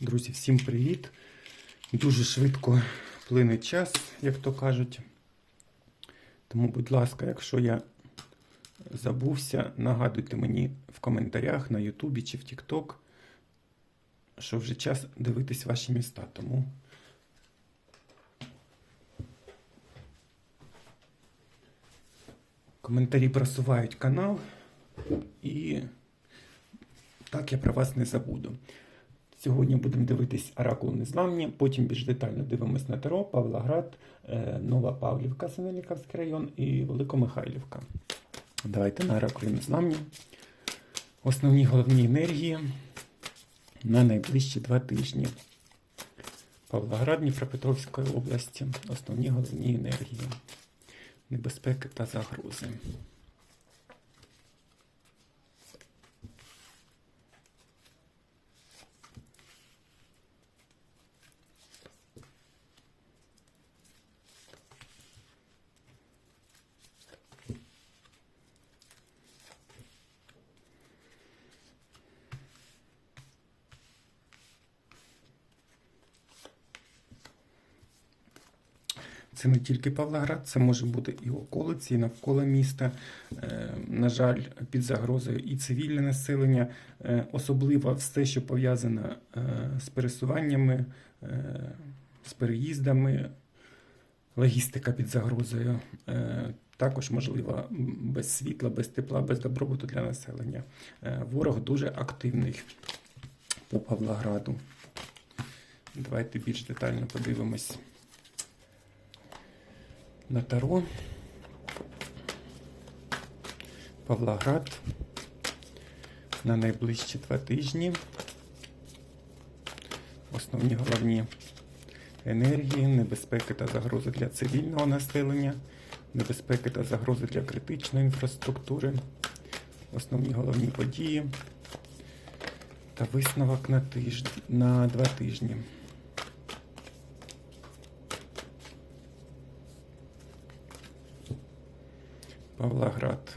Друзі, всім привіт! Дуже швидко плине час, як то кажуть. Тому, будь ласка, якщо я забувся, нагадуйте мені в коментарях на Ютубі чи в Тікток, що вже час дивитись ваші міста. Тому коментарі просувають канал і так я про вас не забуду. Сьогодні будемо дивитись Оракул Незламні, потім більш детально дивимось на Таро, Павлоград, е, Нова Павлівка, Синельниковський район і Великомихайлівка. Давайте на Оракулі Незламні. Основні головні енергії на найближчі два тижні. Павлоград Дніпропетровської області. Основні головні енергії. Небезпеки та загрози. Це не тільки Павлоград, це може бути і околиці, і навколо міста. Е, На жаль, під загрозою і цивільне населення, е, особливо все, що пов'язане з пересуваннями, е, з переїздами, логістика під загрозою. Також можливо без світла, без тепла, без добробуту для населення. Ворог дуже активний по Павлограду. Давайте більш детально подивимось на Таро. Павлоград на найближчі два тижні. Основні головні енергії, небезпеки та загрози для цивільного населення, небезпеки та загрози для критичної інфраструктури, основні головні події та висновок на тиждень на два тижні. Павлоград.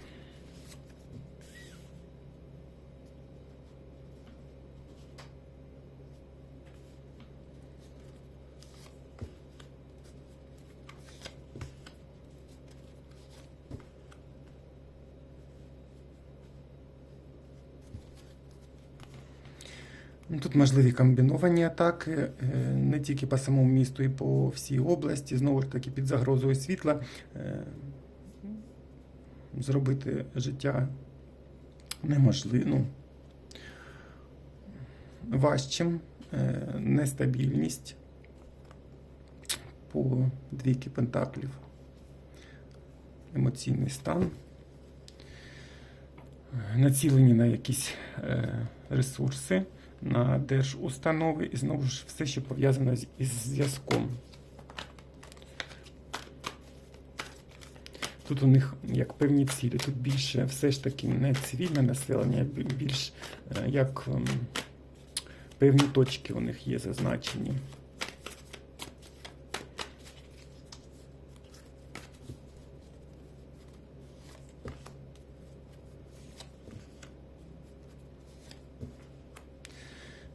Ну, Тут можливі комбіновані атаки е, не тільки по самому місту, і по всій області. Знову ж таки, під загрозою світла. Зробити життя неможливо, ну, важчим, е, нестабільність по двійки пентаклів, емоційний стан, націлені на якісь е, ресурси, на держустанови і знову ж все, що пов'язано із зв'язком. Тут у них як певні цілі. Тут більше все ж таки не цивільне населення, більш е, як ем, певні точки у них є зазначені.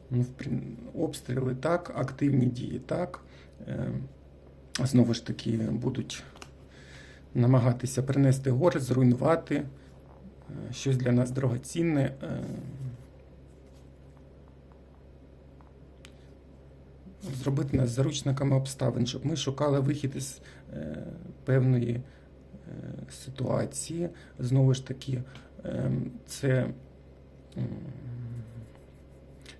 Ну, обстріли так, активні дії так. Е, Знову ж таки будуть намагатися принести горе, зруйнувати е, щось для нас дорогоцінне. е, Зробити нас заручниками обставин, щоб ми шукали вихід із е, певної е, ситуації. Знову ж таки, е, це м,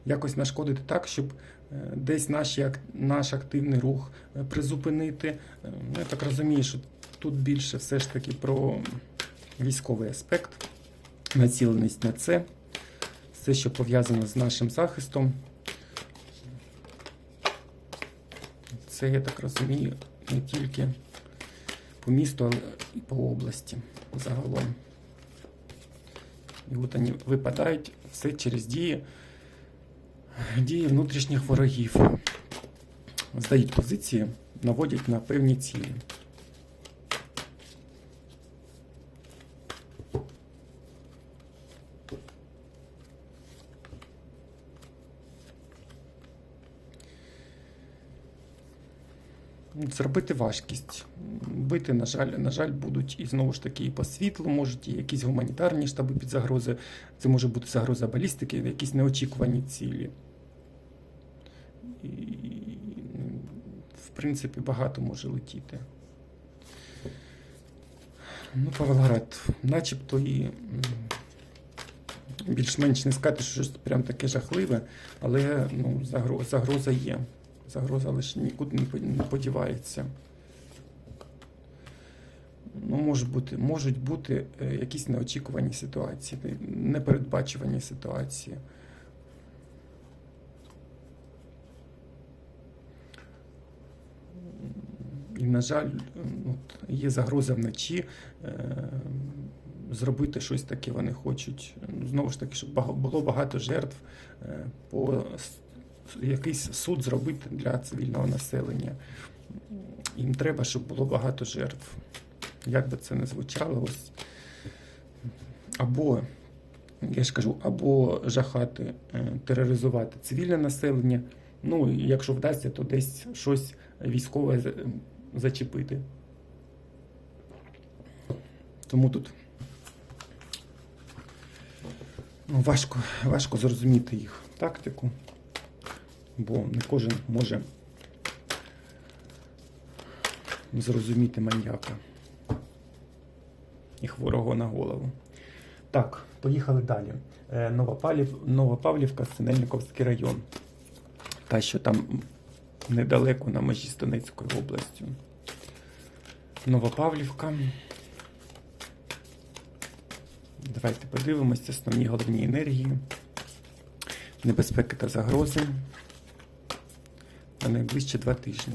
якось нашкодити так, щоб е, десь наші, наш активний рух е, призупинити. Е, Я так розумію, що тут більше все ж таки про військовий аспект, націленість на це, все, що пов'язано з нашим захистом. Це, я так розумію, не тільки по місту, але і по області загалом. І от вони випадають все через дії, дії внутрішніх ворогів. Здають позиції, наводять на певні цілі. Зробити важкість. Бити, на жаль, на жаль, будуть і знову ж таки і по світлу, можуть і якісь гуманітарні штаби під загрози. Це може бути загроза балістики, якісь неочікувані цілі. І, в принципі, багато може летіти. Ну, Павлоград, начебто і більш-менш не сказати, що щось прям таке жахливе, але ну, загроза, є. Загроза лише нікуди не по- подівається. Ну, може бути, можуть бути е, якісь неочікувані ситуації, непередбачувані ситуації. І, на жаль, є загроза вночі е, зробити щось таке вони хочуть. Знову ж таки, щоб було багато жертв, е, по якийсь суд зробити для цивільного населення. Їм треба, щоб було багато жертв. Як би це не звучало, ось. Або, я ж кажу, або жахати, е, тероризувати цивільне населення. Ну, і якщо вдасться, то десь щось військове зачепити. Тому тут ну, важко, важко зрозуміти їх тактику, бо не кожен може зрозуміти маньяка і хворого на голову. Так, поїхали далі. Е, Новопавлів, Новопавлівка, Синельниковський район. Та, що там недалеко на межі з Донецькою областю. Новопавлівка. Давайте подивимося основні головні енергії, небезпеки та загрози на найближчі два тижні.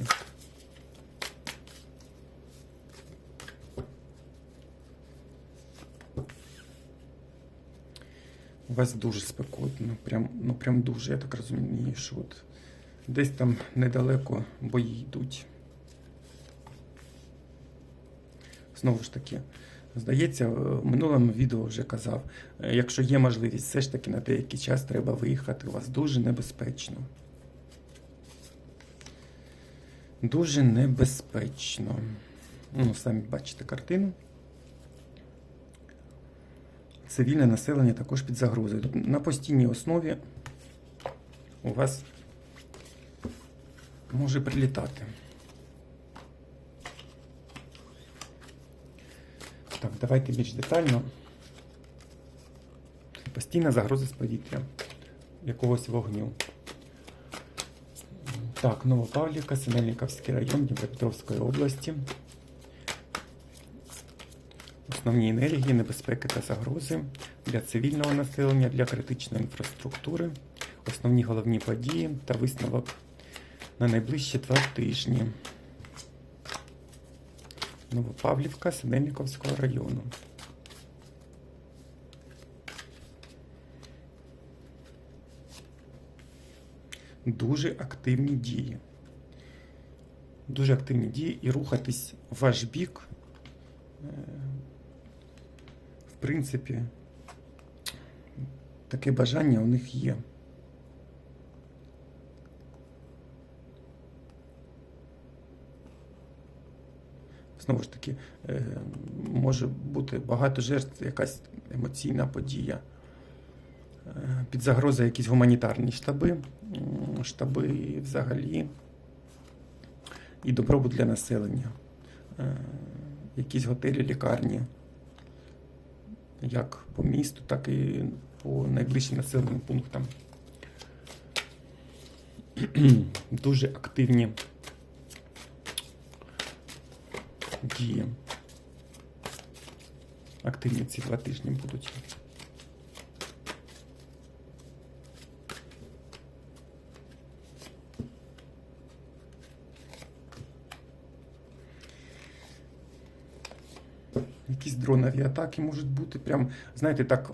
У вас дуже спекотно, прям, ну прям дуже, я так розумію, що от десь там недалеко бої йдуть. Знову ж таки, здається, в минулому відео вже казав, е, якщо є можливість, все ж таки на деякий час треба виїхати. У вас дуже небезпечно. Дуже небезпечно. Ну, самі бачите картину. Цивільне населення також під загрозою. На постійній основі у вас може прилітати. Так, давайте більш детально. Постійна загроза з повітря якогось вогню. Так, Новопавлівка, Синельниковський район Дніпропетровської області. Основні енергії, небезпеки та загрози для цивільного населення, для критичної інфраструктури, основні головні події та висновок на найближчі два тижні. Новопавлівка Синельниковського району. Дуже активні дії. Дуже активні дії і рухатись в ваш бік. е, В принципі, таке бажання у них є. Знову ж таки, е, може бути багато жертв, якась емоційна подія. Е, Під загрозою якісь гуманітарні штаби, штаби взагалі і добробут для населення. Е, Якісь готелі, лікарні, як по місту, так і по найближчим населеним пунктам. Дуже активні дії. Активні ці два тижні будуть. Атаки можуть бути. Прям, знаєте, так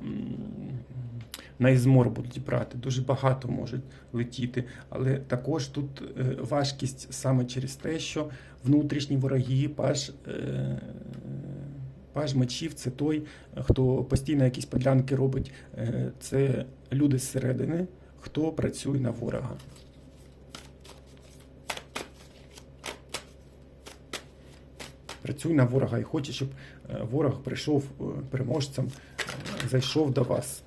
на ізмор будуть брати. Дуже багато можуть летіти. Але також тут е, важкість саме через те, що внутрішні вороги, паж, е, паж мечів це той, хто постійно якісь подлянки робить. Е, Це люди зсередини, хто працює на ворога. працює на ворога і хоче, щоб ворог прийшов е, переможцем, е, зайшов до вас.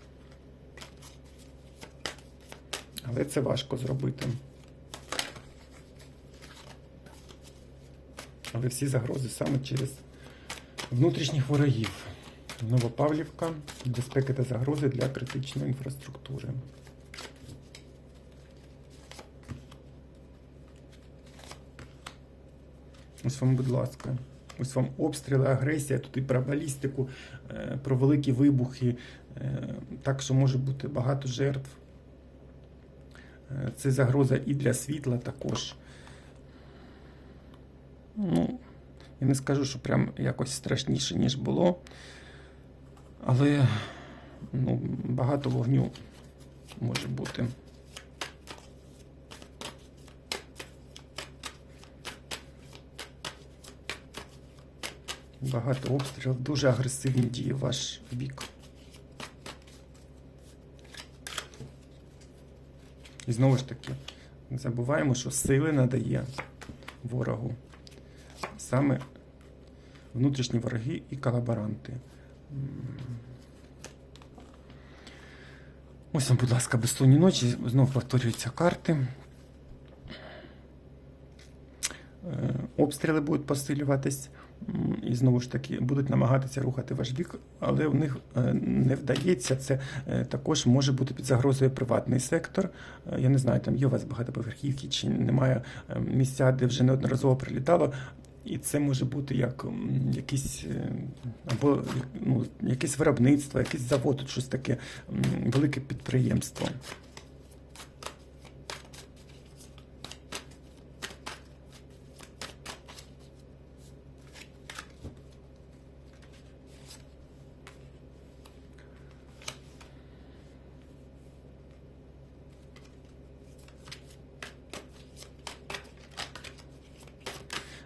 Але це важко зробити. Але всі загрози саме через внутрішніх ворогів. Новопавлівка, безпеки та загрози для критичної інфраструктури. Ось вам, будь ласка. Ось вам обстріли, агресія, тут і про балістику, е, про великі вибухи. е, Так що може бути багато жертв. Е, Це загроза і для світла також. Ну, я не скажу, що прям якось страшніше, ніж було. Але ну, багато вогню може бути. Багато обстрілів, дуже агресивні дії ваш бік. І знову ж таки, не забуваємо, що сили надає ворогу саме внутрішні вороги і колаборанти. Ось вам, будь ласка, безсонні ночі. Знов повторюються карти. Е, Обстріли будуть посилюватись. І знову ж таки будуть намагатися рухати ваш бік, але в них е, не вдається. Це е, також може бути під загрозою приватний сектор. Е, Я не знаю, там є у вас багатоповерхівки чи немає місця, де вже неодноразово прилітало. І це може бути як е, або ну, якесь виробництво, якийсь завод, щось таке велике підприємство.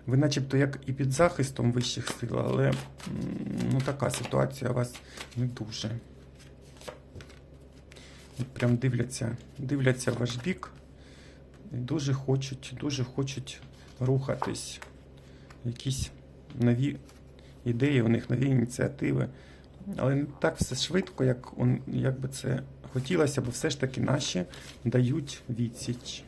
Ви начебто як і під захистом вищих сил, але ну, така ситуація у вас не дуже. Прям дивляться, дивляться в ваш бік і дуже хочуть, дуже хочуть рухатись. Якісь нові ідеї, у них нові ініціативи. Але не так все швидко, як, як би це хотілося, бо все ж таки наші дають відсіч.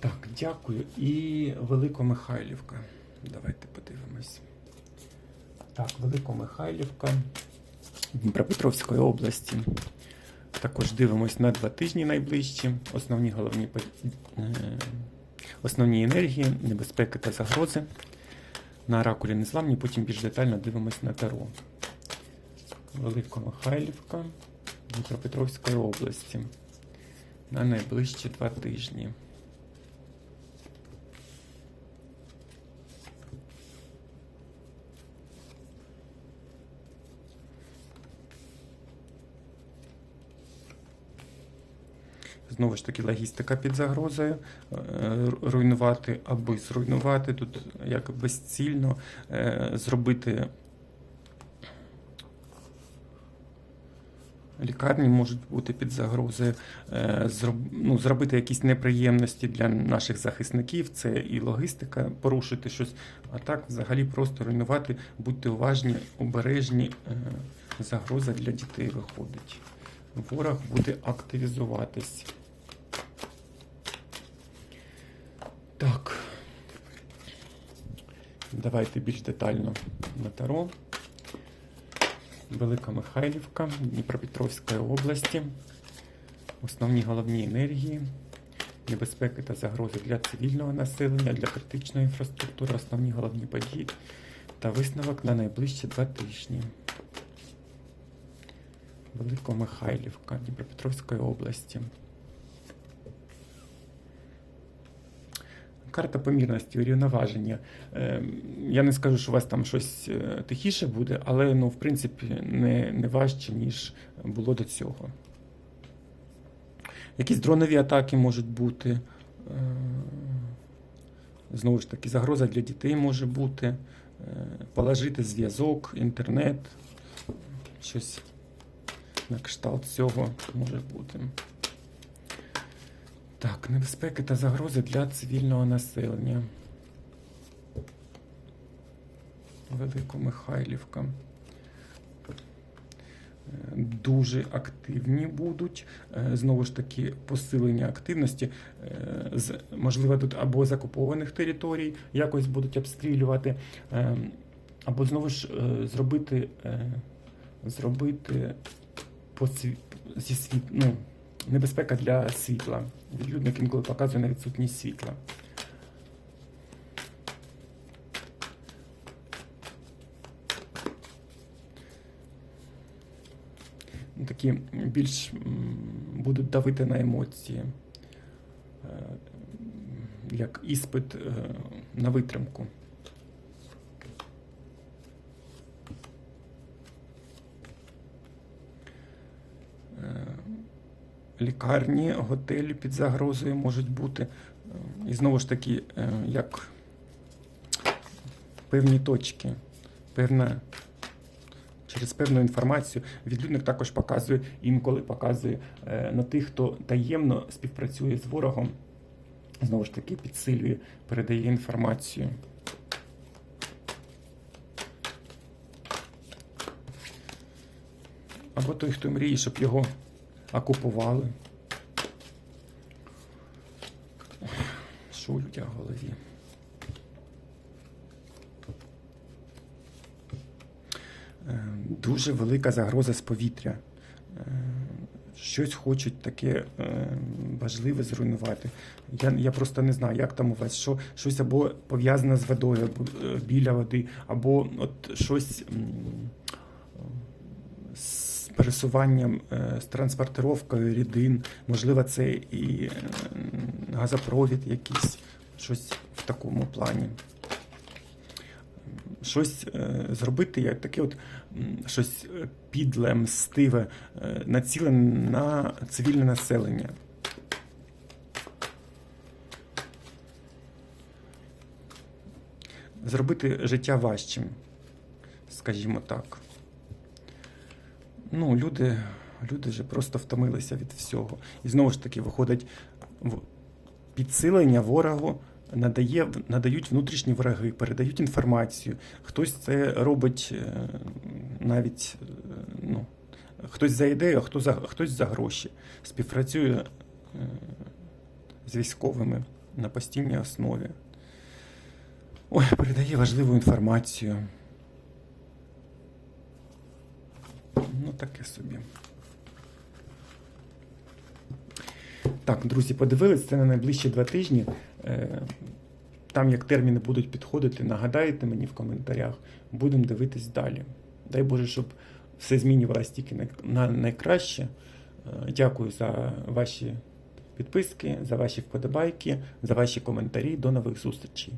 Так, дякую. І Великомихайлівка. Давайте подивимось. Так, Великомихайлівка Дніпропетровської області. Також дивимось на два тижні найближчі. Основні головні е, основні енергії, небезпеки та загрози. На оракулі незламні, потім більш детально дивимось на Таро. Великомихайлівка Дніпропетровської області. На найближчі два тижні. Знову ж таки, логістика під загрозою. е, Руйнувати аби зруйнувати. Тут як безцільно е, зробити. Лікарні можуть бути під загрозою, е, ну, зробити якісь неприємності для наших захисників, це і логістика, порушити щось, а так взагалі просто руйнувати, будьте уважні, обережні, загроза для дітей виходить. Ворог буде активізуватись. Так. Давайте більш детально на Таро. Велика Михайлівка, Дніпропетровської області. Основні головні енергії, небезпеки та загрози для цивільного населення, для критичної інфраструктури, основні головні події та висновок на найближчі два тижні. Великомихайлівка Дніпропетровської області. Карта помірності, урівноваження. Е, Я не скажу, що у вас там щось е, тихіше буде, але ну, в принципі не, не важче, ніж було до цього. Якісь дронові атаки можуть бути. Е, Знову ж таки, загроза для дітей може бути. Положити зв'язок, інтернет, щось на кшталт цього може бути. Так, небезпеки та загрози для цивільного населення. Великомихайлівка. Е, Дуже активні будуть. Е, Знову ж таки, посилення активності. Е, Можливо, тут або з окупованих територій якось будуть обстрілювати, або знову ж зробити, зробити посві- зі світ, ну, небезпека для світла. Відлюдник інколи показує на відсутність світла. Ну, Такі більш будуть давити на емоції, е, як іспит е, на витримку. Лікарні, готелі під загрозою можуть бути. Е, І знову ж таки, е, як певні точки, певна, через певну інформацію. Відлюдник також показує, інколи показує е, на тих, хто таємно співпрацює з ворогом. Знову ж таки, підсилює, передає інформацію. Або той, хто мріє, щоб його окупували. Що у людях в голові? Е, Дуже велика загроза з повітря. Е, Щось хочуть таке е, важливе зруйнувати. Я, я просто не знаю, як там у вас, що, щось або пов'язане з водою, або біля води, або от щось пересуванням, е, з транспортировкою рідин. Можливо, це і е, газопровід якийсь, щось в такому плані. Щось е, зробити, як таке от щось підле, мстиве, націлене на цивільне населення. Зробити життя важчим, скажімо так. Ну, люди, люди вже просто втомилися від всього. І знову ж таки виходить підсилення ворогу надає, надають внутрішні враги, передають інформацію. Хтось це робить е, навіть е, ну, хтось за ідею, а хто за, хтось за гроші. Співпрацює е, з військовими на постійній основі. Ой, передає важливу інформацію. Ну, таке собі. Так, друзі, подивились це на найближчі два тижні. Е, Там, як терміни будуть підходити, нагадайте мені в коментарях. Будемо дивитись далі. Дай Боже, щоб все змінювалося тільки на- на найкраще. Е, Дякую за ваші підписки, за ваші вподобайки, за ваші коментарі. До нових зустрічей.